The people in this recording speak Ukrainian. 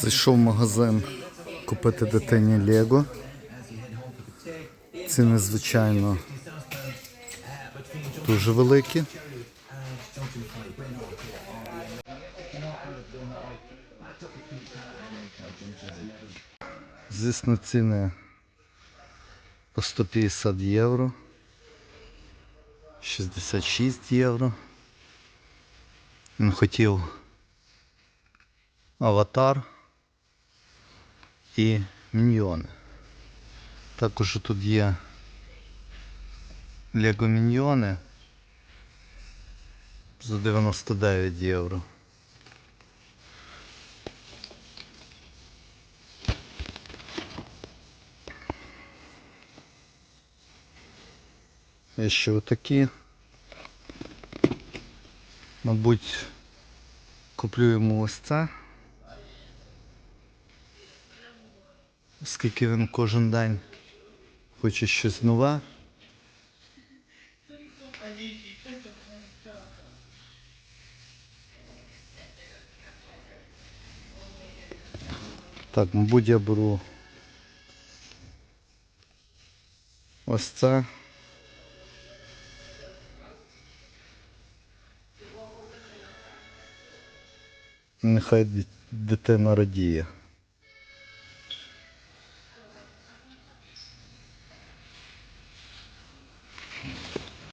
Зайшов в магазин купити дитині Лего. Ціни, звичайно, дуже великі. Звісно, ціни по 150 євро, 66 євро. Він хотів аватар і міньйони. Також тут є Лего міньйони за 99 євро. Є ще отакі. Мабуть, куплю йому ось це. Оскільки він кожен день хоче щось нове. Так, мабуть, я беру ось це. Нехай дитина радіє.